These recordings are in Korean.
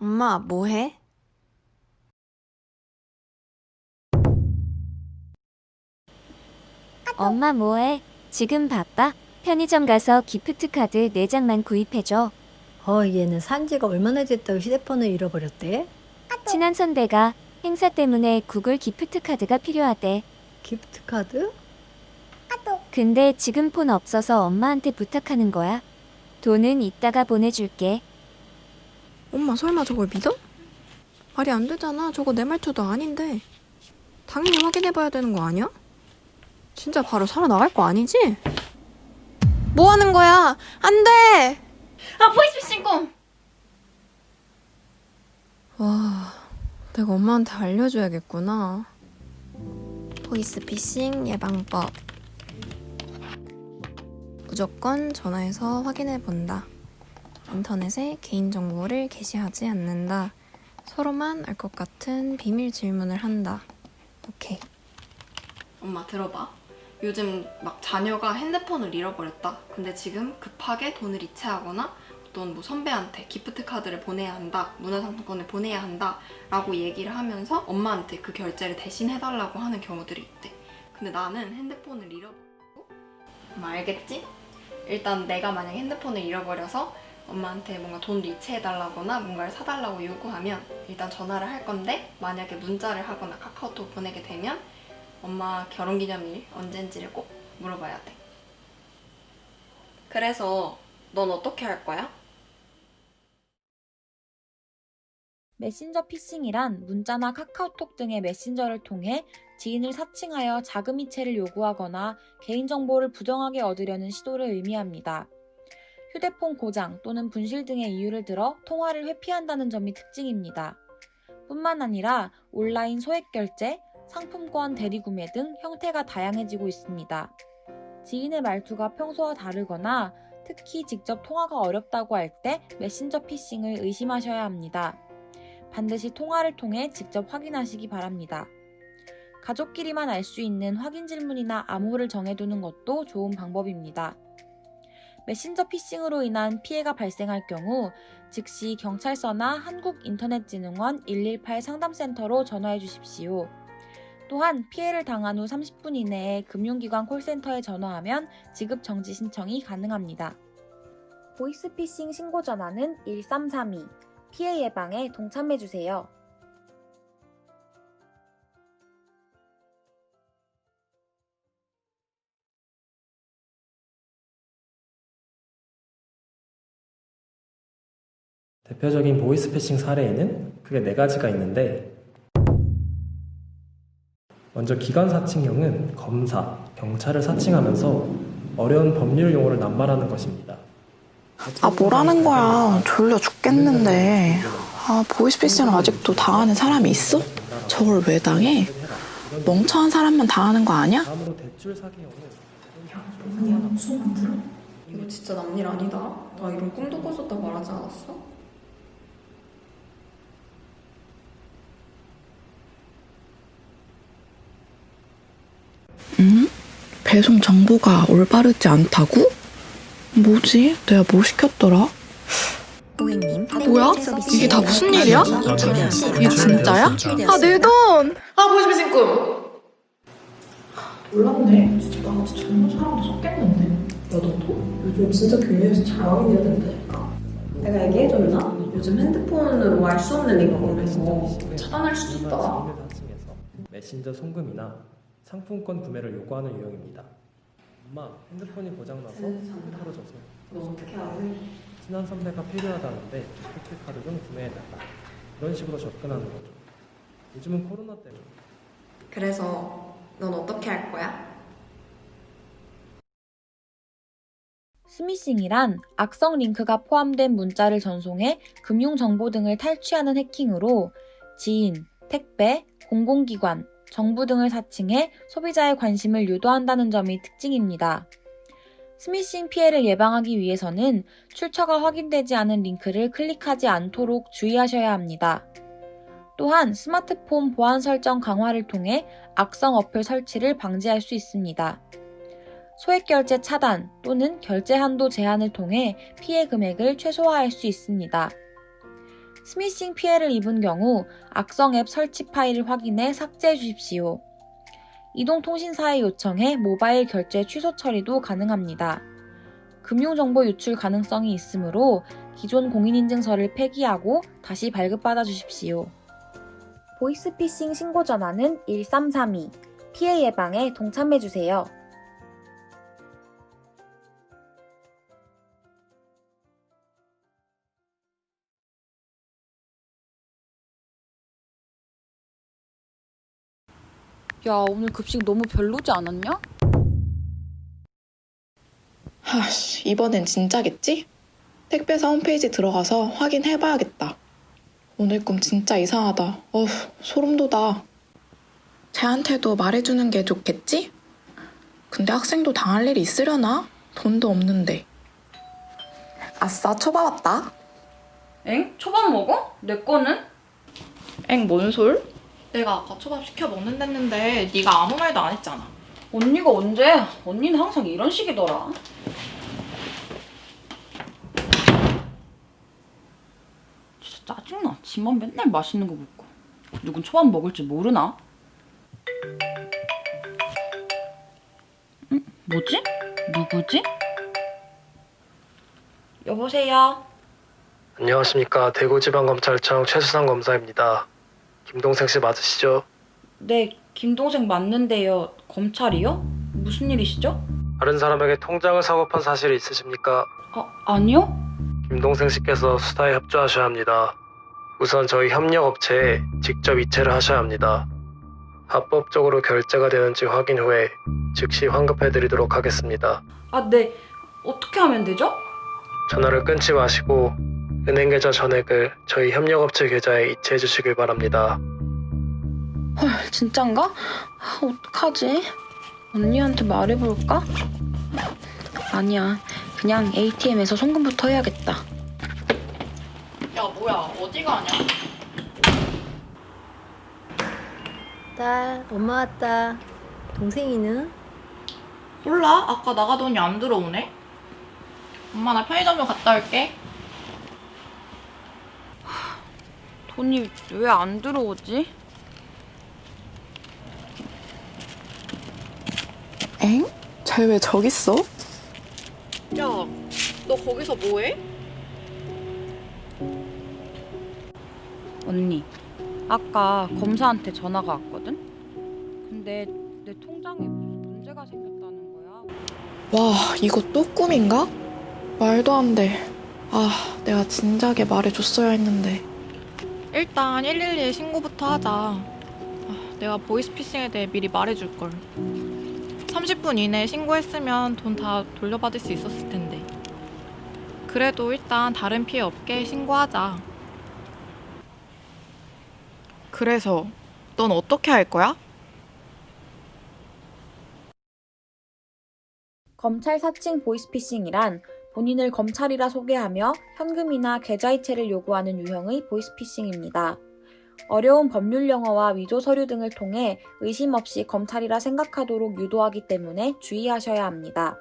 엄마, 뭐 해? 엄마 뭐해? 지금 바빠? 편의점 가서 기프트 카드 4장만 구입해줘. 어, 얘는 산 지가 얼마나 됐다고 휴대폰을 잃어버렸대? 친한 선배가 행사 때문에 구글 기프트 카드가 필요하대. 기프트 카드? 근데 지금 폰 없어서 엄마한테 부탁하는 거야. 돈은 이따가 보내줄게. 엄마, 설마 저걸 믿어? 말이 안 되잖아. 저거 내 말투도 아닌데. 당연히 확인해봐야 되는 거 아니야? 진짜 바로 살아나갈 거 아니지? 뭐 하는 거야? 안 돼! 아 보이스피싱 꿈! 와, 내가 엄마한테 알려줘야겠구나. 보이스피싱 예방법. 무조건 전화해서 확인해 본다. 인터넷에 개인정보를 게시하지 않는다. 서로만 알 것 같은 비밀 질문을 한다. 오케이. 엄마 들어봐. 요즘 막 자녀가 핸드폰을 잃어버렸다. 근데 지금 급하게 돈을 이체하거나 어떤 뭐 선배한테 기프트 카드를 보내야 한다. 문화상품권을 보내야 한다. 라고 얘기를 하면서 엄마한테 그 결제를 대신 해달라고 하는 경우들이 있대. 근데 나는 핸드폰을 잃어버리고 엄마 알겠지? 일단 내가 만약에 핸드폰을 잃어버려서 엄마한테 뭔가 돈을 이체해달라거나 뭔가를 사달라고 요구하면 일단 전화를 할 건데 만약에 문자를 하거나 카카오톡 보내게 되면 엄마 결혼기념일 언젠지를 꼭 물어봐야 돼. 그래서 넌 어떻게 할 거야? 메신저 피싱이란 문자나 카카오톡 등의 메신저를 통해 지인을 사칭하여 자금 이체를 요구하거나 개인정보를 부정하게 얻으려는 시도를 의미합니다. 휴대폰 고장 또는 분실 등의 이유를 들어 통화를 회피한다는 점이 특징입니다. 뿐만 아니라 온라인 소액 결제, 상품권 대리구매 등 형태가 다양해지고 있습니다. 지인의 말투가 평소와 다르거나 특히 직접 통화가 어렵다고 할 때 메신저 피싱을 의심하셔야 합니다. 반드시 통화를 통해 직접 확인하시기 바랍니다. 가족끼리만 알 수 있는 확인 질문이나 암호를 정해두는 것도 좋은 방법입니다. 메신저 피싱으로 인한 피해가 발생할 경우 즉시 경찰서나 한국인터넷진흥원 118 상담센터로 전화해 주십시오. 또한 피해를 당한 후 30분 이내에 금융기관 콜센터에 전화하면 지급 정지 신청이 가능합니다. 보이스피싱 신고 전화는 1332. 피해 예방에 동참해 주세요. 대표적인 보이스피싱 사례에는 크게 네 가지가 있는데 먼저 기관 사칭형은 검사, 경찰을 사칭하면서 어려운 법률 용어를 낱말하는 것입니다. 아, 뭐라는 거야. 졸려 죽겠는데. 아, 보이스피싱을 아직도 당하는 사람이 있어? 저걸 왜 당해? 멍청한 사람만 당하는 거 아니야? 다음으로 대출 사기형은 이거 진짜 남일 아니다. 나 이런 꿈도 꿨었다 말하지 않았어? 응? 배송 정보가 올바르지 않다고? 뭐지? 내가 뭐 시켰더라? 고객님, 뭐야? 이게 다 무슨 일이야? 이게 진짜야? 아, 내 돈! 아 보이스피싱 꿈! 몰랐네. 진짜 나 같이 젊은 사람도 속겠는데. 야 너도? 요즘 진짜 교류에서 잘 어울려야 된다니까. 내가 얘기해줬나? 요즘 핸드폰으로 알 수 없는 링크 걸리고 차단할 수도 있다. 메신저 송금이나 상품권 구매를 요구하는 유형입니다. 엄마, 핸드폰이 고장나서 폰 털어줘서 너 어떻게 알아? 친한 선배가 필요하다는데 기프트 카드 좀 구매해달라. 이런 식으로 접근하는 거죠. 요즘은 코로나 때문에 그래서 넌 어떻게 할 거야? 스미싱이란 악성 링크가 포함된 문자를 전송해 금융 정보 등을 탈취하는 해킹으로 지인, 택배, 공공기관, 정부 등을 사칭해 소비자의 관심을 유도한다는 점이 특징입니다. 스미싱 피해를 예방하기 위해서는 출처가 확인되지 않은 링크를 클릭하지 않도록 주의하셔야 합니다. 또한 스마트폰 보안 설정 강화를 통해 악성 어플 설치를 방지할 수 있습니다. 소액 결제 차단 또는 결제 한도 제한을 통해 피해 금액을 최소화할 수 있습니다. 스미싱 피해를 입은 경우 악성 앱 설치 파일을 확인해 삭제해 주십시오. 이동통신사에 요청해 모바일 결제 취소 처리도 가능합니다. 금융정보 유출 가능성이 있으므로 기존 공인인증서를 폐기하고 다시 발급받아 주십시오. 보이스피싱 신고 전화는 1332. 피해 예방에 동참해 주세요. 야, 오늘 급식 너무 별로지 않았냐? 하씨, 이번엔 진짜겠지? 택배사 홈페이지 들어가서 확인해봐야겠다. 오늘 꿈 진짜 이상하다. 어휴, 소름 돋아. 쟤한테도 말해주는 게 좋겠지? 근데 학생도 당할 일이 있으려나? 돈도 없는데. 아싸, 초밥 왔다. 엥? 초밥 먹어? 내 거는? 엥, 뭔 솔? 내가 아까 초밥 시켜 먹는댔는데 네가 아무 말도 안 했잖아. 언니가 언제? 언니는 항상 이런 식이더라. 진짜 짜증나. 지만 맨날 맛있는 거 먹고. 누군 초밥 먹을 줄 모르나? 응? 뭐지? 누구지? 여보세요? 안녕하십니까 대구지방검찰청 최수상 검사입니다. 김동생 씨 맞으시죠? 네, 김동생 맞는데요. 검찰이요? 무슨 일이시죠? 다른 사람에게 통장을 사고 판 사실이 있으십니까? 아, 아니요? 김동생 씨께서 수사에 협조하셔야 합니다. 우선 저희 협력업체에 직접 이체를 하셔야 합니다. 합법적으로 결제가 되는지 확인 후에 즉시 환급해드리도록 하겠습니다. 아, 네. 어떻게 하면 되죠? 전화를 끊지 마시고 은행 계좌 전액을 저희 협력업체 계좌에 이체해 주시길 바랍니다. 헐, 진짠가? 아, 어떡하지? 언니한테 말해볼까? 아니야. 그냥 ATM에서 송금부터 해야겠다. 야 뭐야 어디 가냐? 딸, 엄마 왔다. 동생이는? 몰라 아까 나가더니 안 들어오네. 엄마 나 편의점 좀 갔다 올게. 돈이 왜 안 들어오지? 엥? 쟤 왜 저기 있어? 야 너 거기서 뭐해? 언니, 아까 검사한테 전화가 왔거든? 근데 내 통장에 무슨 문제가 생겼다는 거야. 와, 이거 또 꿈인가? 말도 안 돼. 아, 내가 진작에 말해줬어야 했는데. 일단 112에 신고부터 하자. 아, 내가 보이스피싱에 대해 미리 말해줄 걸. 30분 이내에 신고했으면 돈 다 돌려받을 수 있었을 텐데. 그래도 일단 다른 피해 업계에 신고하자. 그래서 넌 어떻게 할 거야? 검찰 사칭 보이스피싱이란 본인을 검찰이라 소개하며 현금이나 계좌이체를 요구하는 유형의 보이스피싱입니다. 어려운 법률 용어와 위조 서류 등을 통해 의심 없이 검찰이라 생각하도록 유도하기 때문에 주의하셔야 합니다.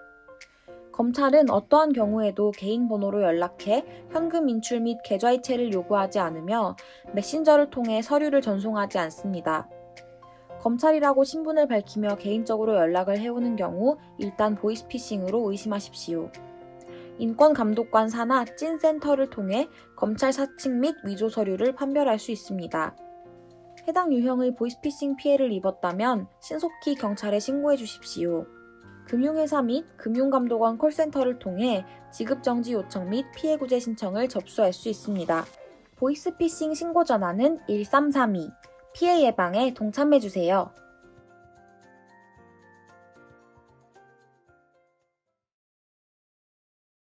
검찰은 어떠한 경우에도 개인 번호로 연락해 현금 인출 및 계좌이체를 요구하지 않으며 메신저를 통해 서류를 전송하지 않습니다. 검찰이라고 신분을 밝히며 개인적으로 연락을 해오는 경우 일단 보이스피싱으로 의심하십시오. 인권감독관 사나 찐센터를 통해 검찰 사칭 및 위조 서류를 판별할 수 있습니다. 해당 유형의 보이스피싱 피해를 입었다면 신속히 경찰에 신고해 주십시오. 금융회사 및 금융감독원 콜센터를 통해 지급정지 요청 및 피해구제 신청을 접수할 수 있습니다. 보이스피싱 신고 전화는 1332. 피해 예방에 동참해 주세요.